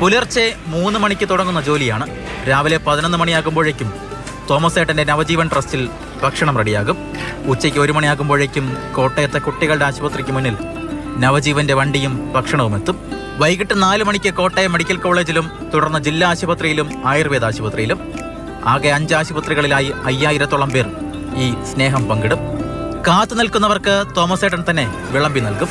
പുലർച്ചെ മൂന്ന് മണിക്ക് തുടങ്ങുന്ന ജോലിയാണ്. രാവിലെ പതിനൊന്ന് മണിയാകുമ്പോഴേക്കും തോമസ് ഏട്ടന്റെ നവജീവൻ ട്രസ്റ്റിൽ ഭക്ഷണം റെഡിയാകും. ഉച്ചയ്ക്ക് ഒരു മണിയാകുമ്പോഴേക്കും കോട്ടയത്തെ കുട്ടികളുടെ ആശുപത്രിക്ക് മുന്നിൽ നവജീവന്റെ വണ്ടിയും ഭക്ഷണവും എത്തും. വൈകിട്ട് നാല് മണിക്ക് കോട്ടയം മെഡിക്കൽ കോളേജിലും തുടർന്ന് ജില്ലാ ആശുപത്രിയിലും ആയുർവേദ ആശുപത്രിയിലും. ആകെ അഞ്ച് ആശുപത്രികളിലായി അയ്യായിരത്തോളം പേർ ഈ സ്നേഹം പങ്കിടും. കാത്തു നിൽക്കുന്നവർക്ക് തോമസ് ഏട്ടൻ തന്നെ വിളമ്പി നൽകും.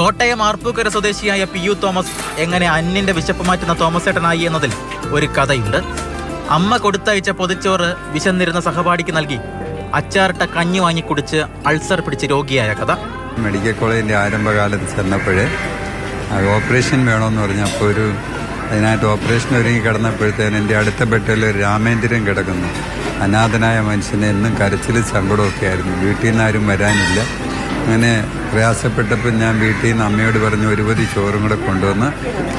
കോട്ടയം ആർപ്പൂക്കര സ്വദേശിയായ പി യു തോമസ് എങ്ങനെ അന്നിന്റെ വിശപ്പ് മാറ്റുന്ന തോമസ് ഏട്ടനായി എന്നതിൽ ഒരു കഥയുണ്ട്. അമ്മ കൊടുത്തയച്ച പൊതിച്ചോറ് വിശന്നിരുന്ന സഹപാഠിക്ക് നൽകി. അച്ചാറിട്ട കഞ്ഞി വാങ്ങി കുടിച്ച് അൾസർ പിടിച്ച് രോഗിയായ കഥ. മെഡിക്കൽ കോളേജിന്റെ ആരംഭകാലത്ത് ചെന്നപ്പോഴേ ഓപ്പറേഷൻ വേണമെന്ന് പറഞ്ഞപ്പോൾ ഒരു അതിനായിട്ട് ഓപ്പറേഷൻ ഒരുങ്ങി കിടന്നപ്പോഴത്തേന് എന്റെ അടുത്ത ബെഡിൽ രാമേന്ദ്രൻ കിടക്കുന്നു. അനാഥനായ മനുഷ്യനെ എന്നും കരച്ചിൽ സങ്കടമൊക്കെ ആയിരുന്നു. വീട്ടിൽ നിന്ന് ആരും വരാനില്ല. അങ്ങനെ പ്രയാസപ്പെട്ടപ്പോൾ ഞാൻ വീട്ടിൽ നിന്ന് അമ്മയോട് പറഞ്ഞു ഒരുപതി ചോറും കൂടെ കൊണ്ടുവന്ന്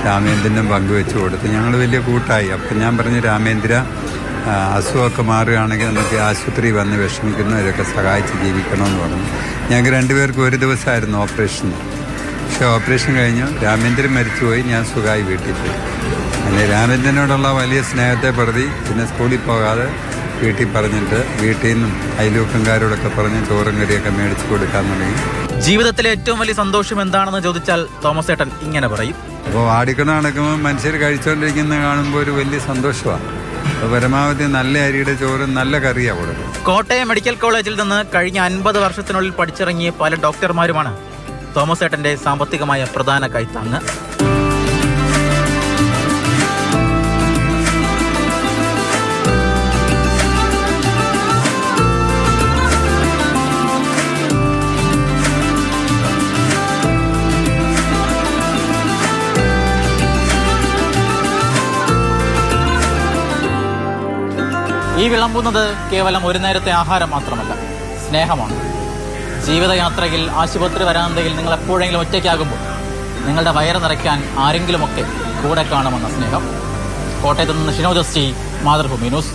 രാമേന്ദ്രനും പങ്കുവെച്ച് കൊടുത്തു. ഞങ്ങൾ വലിയ കൂട്ടായി. അപ്പം ഞാൻ പറഞ്ഞു രാമേന്ദ്ര അസുഖമൊക്കെ മാറുകയാണെങ്കിൽ നമുക്ക് ആശുപത്രി വന്ന് വിഷമിക്കുന്നു ഇതൊക്കെ സഹായിച്ച് ജീവിക്കണമെന്ന് പറഞ്ഞു. ഞങ്ങൾക്ക് രണ്ടുപേർക്കും ഒരു ദിവസമായിരുന്നു ഓപ്പറേഷൻ. പക്ഷേ ഓപ്പറേഷൻ കഴിഞ്ഞു. രാമേന്ദ്രൻ മരിച്ചുപോയി. ഞാൻ സുഖമായി വീട്ടിൽ പോയി. അങ്ങനെ രാമേന്ദ്രനോടുള്ള വലിയ സ്നേഹത്തെ പ്രതി പിന്നെ സ്കൂളിൽ പോകാതെ വീട്ടിൽ പറഞ്ഞിട്ട് വീട്ടിൽ നിന്നും അയൽവക്കംകാരോടൊക്കെ പറഞ്ഞ് ചോറും കറിയൊക്കെ മേടിച്ചു കൊടുക്കാൻ തുടങ്ങി. ജീവിതത്തിലെ ഏറ്റവും വലിയ സന്തോഷം എന്താണെന്ന് ചോദിച്ചാൽ തോമസ് ഏട്ടൻ ഇങ്ങനെ പറയും. അപ്പോൾ വാടിക്കണ നടക്കുമ്പോൾ മനുഷ്യർ കഴിച്ചുകൊണ്ടിരിക്കുന്ന കാണുമ്പോൾ ഒരു വലിയ സന്തോഷമാണ്. പരമാവധി നല്ല അരിയുടെ ചോറും നല്ല കറിയാണ് കൊടുക്കും കോട്ടയം മെഡിക്കൽ കോളേജിൽ നിന്ന് കഴിഞ്ഞ അൻപത് വർഷത്തിനുള്ളിൽ പഠിച്ചിറങ്ങിയ പല ഡോക്ടർമാരുമാണ് തോമസ് ഏട്ടന്റെ സാമ്പത്തികമായ പ്രധാന കൈത്താങ്ങ്. ഈ വിളമ്പുന്നത് കേവലം ഒരു നേരത്തെ ആഹാരം മാത്രമല്ല സ്നേഹമാണ്. ജീവിതയാത്രയിൽ ആശുപത്രി വരാന്തയിൽ നിങ്ങൾ എപ്പോഴെങ്കിലും ഒറ്റയ്ക്കാകുമ്പോൾ നിങ്ങളുടെ വയറ് നിറയ്ക്കാൻ ആരെങ്കിലുമൊക്കെ കൂടെ കാണുമെന്ന സ്നേഹം. കോട്ടയത്ത് നിന്ന് ഷിനോജസ്റ്റി മാതൃഭൂമി ന്യൂസ്.